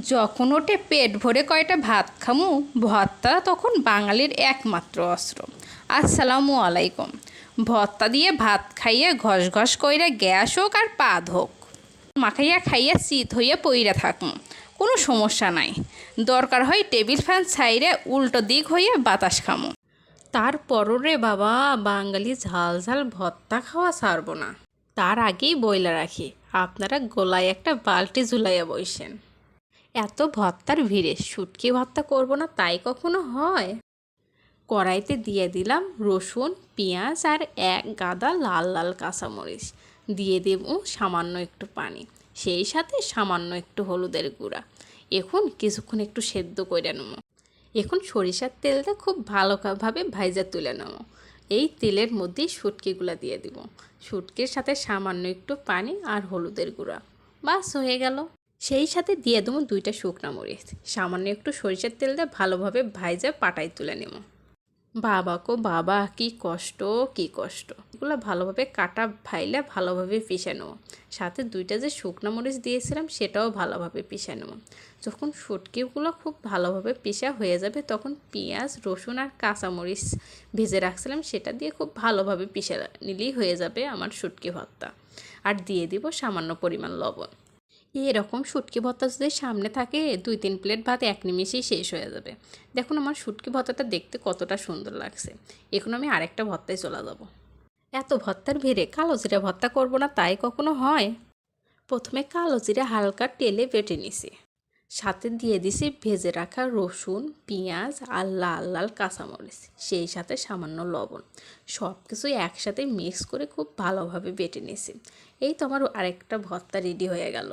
যখন ওঠে পেট ভরে কয়টা ভাত খামু, ভর্তা তখন বাঙালির একমাত্র অস্ত্র। আসসালামু আলাইকুম। ভর্তা দিয়ে ভাত খাইয়ে ঘস ঘস কইরা গ্যাস হোক আর পাদ হোক। মাখাইয়া খাইয়া শীত হইয়া পইরা থাকুন কোনো সমস্যা নাই। দরকার হয় টেবিল ফ্যান ছাইরে উল্টো দিক হইয়া বাতাস খামু। তারপরও রে বাবা, বাঙালি ঝাল ঝাল ভর্তা খাওয়া ছাড়বো না। তার আগেই বইলা রাখি, আপনারা গোলায় একটা বালতি ঝুলাইয়া বইসেন। এত ভর্তার ভিড়ে শুটকি ভর্তা করব না তাই কখনো হয়? কড়াইতে দিয়ে দিলাম রসুন, পেঁয়াজ আর এক গাদা লাল লাল কাঁচামরিচ। দিয়ে দেব সামান্য একটু পানি, সেই সাথে সামান্য একটু হলুদের গুঁড়া। এখন কিছুক্ষণ একটু সেদ্ধ করে নেব। এখন সরিষার তেলটা খুব ভালোভাবে ভাইজা তুলে নেব। এই তেলের মধ্যেই শুটকিগুলো দিয়ে দিব। শুটকির সাথে সামান্য একটু পানি আর হলুদের গুঁড়া। বাস হয়ে গেল। সেই সাথে দিয়ে দেবো দুইটা শুকনা মরিচ। সামান্য একটু সরিষার তেল দিয়ে ভালোভাবে ভাইজা পাটায় তুলে নেব। বাবা কো বাবা, কি কষ্ট কি কষ্ট। এগুলো ভালোভাবে কাটা ভাইলে ভালোভাবে পিষে নেব। সাথে দুইটা যে শুকনো মরিচ দিয়েছিলাম, সেটাও ভালোভাবে পিষে নেব। যখন শুটকিগুলো খুব ভালোভাবে পিষা হয়ে যাবে, তখন পেঁয়াজ, রসুন আর কাঁচামরিচ ভেজে রাখছিলাম, সেটা দিয়ে খুব ভালোভাবে পিষে নিলেই হয়ে যাবে আমার শুটকি ভর্তা আর দিয়ে দিব সামান্য পরিমাণ লবণ। এরকম শুটকি ভর্তা যদি সামনে থাকে, দুই তিন প্লেট ভাত এক নিমিষেই শেষ হয়ে যাবে। দেখুন আমার শুটকি ভর্তাটা দেখতে কতটা সুন্দর লাগছে। এখন আমি আরেকটা ভর্তায় চলে যাব। এত ভর্তার ভিড়ে কালো জিরা ভর্তা করব না, তাই কখনো হয়? প্রথমে কালো জিরা হালকা তেলে বেটে নিছি। সাথে দিয়ে দিছি ভেজে রাখা রসুন, পেঁয়াজ আর লাল লাল কাঁচামরিচ, সেই সাথে সামান্য লবণ। সব কিছু একসাথে মিক্স করে খুব ভালোভাবে বেটে নিছি। এই তো আমার আরেকটা ভর্তা রেডি হয়ে গেল।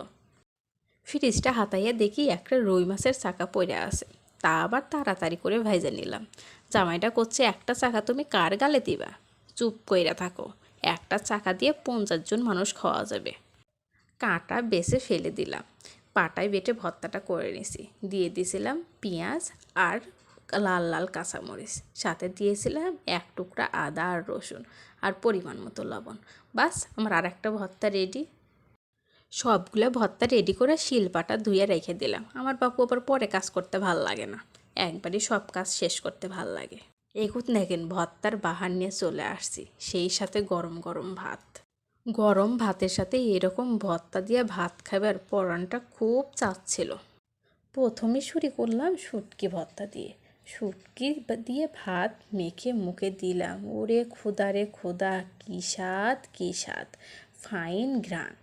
ফ্রিজটা হাতাইয়া দেখি একটা রুই মাছের চাকা পড়ে আছে। তা আবার তাড়াতাড়ি করে ভাইজা নিলাম। জামাইটা করছে একটা চাকা তুমি কার গালে দিবা? চুপ কইরা থাকো। একটা চাকা দিয়ে পঞ্চাশ জন মানুষ খাওয়া যাবে। কাঁটা বেছে ফেলে দিলাম। পাটায় বেটে ভর্তাটা করে নিছি। দিয়ে দিয়েছিলাম পেঁয়াজ আর লাল লাল কাঁচামরিচ। সাথে দিয়েছিলাম এক টুকরা আদা আর রসুন আর পরিমাণ মতো লবণ। বাস, আমার আর একটা ভর্তা রেডি। সবগুলো ভর্তা রেডি করে শিলপাটা ধুয়ে রেখে দিলাম। আমার বাপু আবার পরে কাজ করতে ভালো লাগে না। একবারই সব কাজ শেষ করতে ভালো লাগে। এগুত দেখেন ভর্তার বাহার নিয়ে চলে আসছি, সেই সাথে গরম গরম ভাত। গরম ভাতের সাথে এরকম ভর্তা দিয়ে ভাত খাবার পরানটা খুব চাচ্ছিল প্রথমে শুরু করলাম শুটকি ভর্তা দিয়ে। শুটকি দিয়ে ভাত মেখে মুখে দিলাম। ওরে ক্ষুদা রে ক্ষুদা কী স্বাদ কী স্বাদ। ফাইন ঘ্রাণ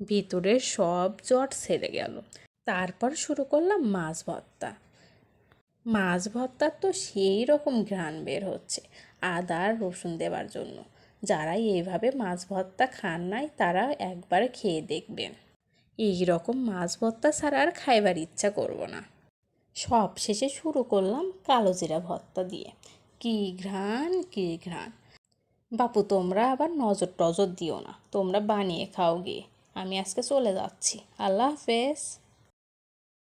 ভিতরের সব জট সেরে গেল। তারপর শুরু করলাম মাছ ভর্তা। মাছ ভর্তার তো সেই রকম ঘ্রাণ বের হচ্ছে আদা আর রসুন দেওয়ার জন্য। যারা এইভাবে মাছ ভর্তা খান নাই, তারা একবার খেয়ে দেখবেন। এই রকম মাছ ভর্তা ছাড়া আর খাইবার ইচ্ছা করব না। সব শেষে শুরু করলাম কালো জিরা ভর্তা দিয়ে। কী ঘ্রাণ কী ঘ্রাণ। বাপু, তোমরা আবার নজর টজর দিও না। তোমরা বানিয়ে খাও গিয়ে। আমি আজকে চলে যাচ্ছি। আল্লাহ হাফেজ।